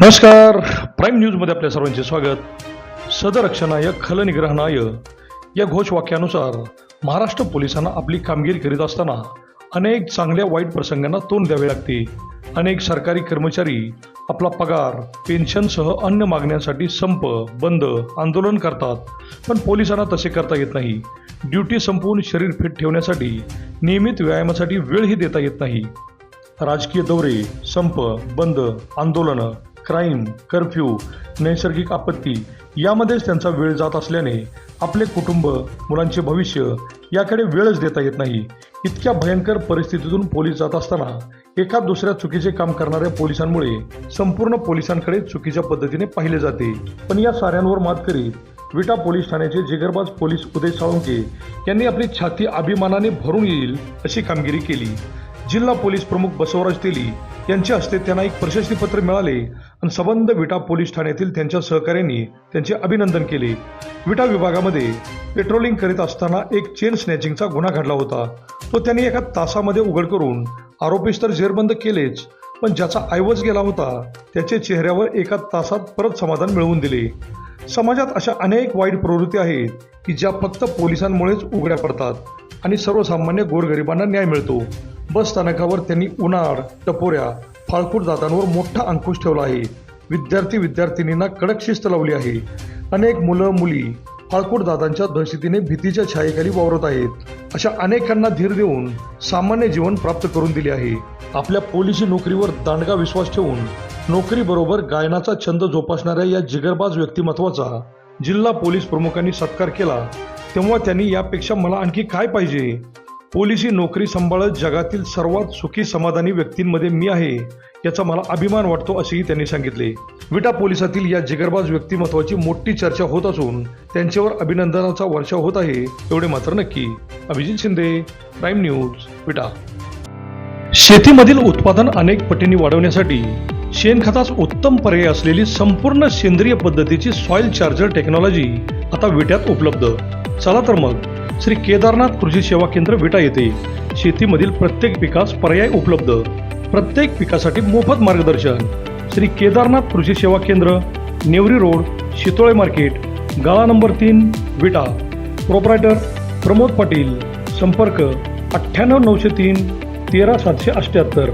नमस्कार. प्राईम न्यूजमध्ये आपल्या सर्वांचे स्वागत. सदरक्षणाय खलनिग्रहणाय या घोषवाक्यानुसार महाराष्ट्र पोलिसांना आपली कामगिरी करीत असताना अनेक चांगल्या वाईट प्रसंगांना तोंड द्यावे लागते. अनेक सरकारी कर्मचारी आपला पगार पेन्शनसह अन्य मागण्यांसाठी संप बंद आंदोलन करतात. पण पोलिसांना तसे करता येत नाही. ड्युटी संपवून शरीर फिट ठेवण्यासाठी नियमित व्यायामासाठी वेळही देता येत नाही. राजकीय दौरे संप बंद आंदोलनं क्राईम कर्फ्यू नैसर्गिक आपत्ती यामध्येच त्यांचा वेळ जात असल्याने आपले कुटुंब मुलांचे भविष्य याकडे वेळच देता येत नाही. इतक्या भयंकर परिस्थितीतून पोलीस जात असताना एका दुसऱ्या चुकीचे काम करणाऱ्या पोलिसांमुळे संपूर्ण पोलिसांकडे चुकीच्या पद्धतीने पाहिले जाते. पण या साऱ्यांवर मात करीत विटा पोलीस ठाण्याचे जिगरबाज पोलीस उदय साळुंके यांनी आपली छाती अभिमानाने भरून येईल अशी कामगिरी केली. जिल्हा पोलीस प्रमुख बसवराज तेली यांच्या हस्ते त्यांना एक प्रशस्तीपत्र मिळाले आणि सबंध विटा पोलीस ठाण्यातील त्यांच्या सहकाऱ्यांनी त्यांचे अभिनंदन केले. विटा विभागामध्ये पेट्रोलिंग करीत असताना एक चेन स्नॅचिंगचा गुन्हा घडला होता. तो त्यांनी एका तासामध्ये उघड करून आरोपीस तर जेरबंद केलेच पण ज्याचा ऐवज गेला होता त्याचे चेहऱ्यावर एका तासात परत समाधान मिळवून दिले. समाजात अशा अनेक वाईट प्रवृत्ती आहेत की ज्या फक्त पोलिसांमुळेच उघड्या पडतात आणि सर्वसामान्य गोरगरिबांना न्याय मिळतो. बस स्थानकावर त्यांनी उन्हाळ टपोऱ्या फाळकूट दातांवर मोठा अंकुश ठेवला आहे. विद्यार्थी विद्यार्थिनींना कडक शिस्त लावली आहे. अनेक मुलं मुली फाळकूट दादांच्या दहशतीने भीतीच्या छायेखाली वावरत आहेत. अशा अनेकांना धीर देऊन सामान्य जीवन प्राप्त करून दिले आहे. आपल्या पोलिसी नोकरीवर दांडगा विश्वास ठेवून नोकरीबरोबर गायनाचा छंद जोपासणाऱ्या या जिगरबाज व्यक्तिमत्वाचा जिल्हा पोलीस प्रमुखांनी सत्कार केला. तेव्हा त्यांनी यापेक्षा मला आणखी काय पाहिजे? पोलिसी नोकरी सांभाळत जगातील सर्वात सुखी समाधानी व्यक्तींमध्ये मी आहे याचा मला अभिमान वाटतो असेही त्यांनी सांगितले. विटा पोलिसातील या जिगरबाज व्यक्तिमत्वाची मोठी चर्चा होत असून त्यांच्यावर अभिनंदनाचा वर्षाव होत आहे एवढे मात्र नक्की. Abhijit Shinde prime news Vita. शेतीमधील उत्पादन अनेक पटींनी वाढवण्यासाठी शेणखताच उत्तम पर्याय असलेली संपूर्ण सेंद्रिय पद्धतीची सॉइल चार्जर टेक्नॉलॉजी आता विट्यात उपलब्ध. चला तर मग श्री केदारनाथ कृषी सेवा केंद्र विटा येथे शेतीमधील प्रत्येक पिकास पर्याय उपलब्ध. प्रत्येक पिकासाठी मोफत मार्गदर्शन. श्री केदारनाथ कृषी सेवा केंद्र नेवरी रोड शितोळे मार्केट गाळा नंबर तीन विटा. प्रोपरायटर प्रमोद पाटील. संपर्क अठ्ठ्याण्णव नऊशे तीन तेरा सातशे अठ्ठ्याहत्तर.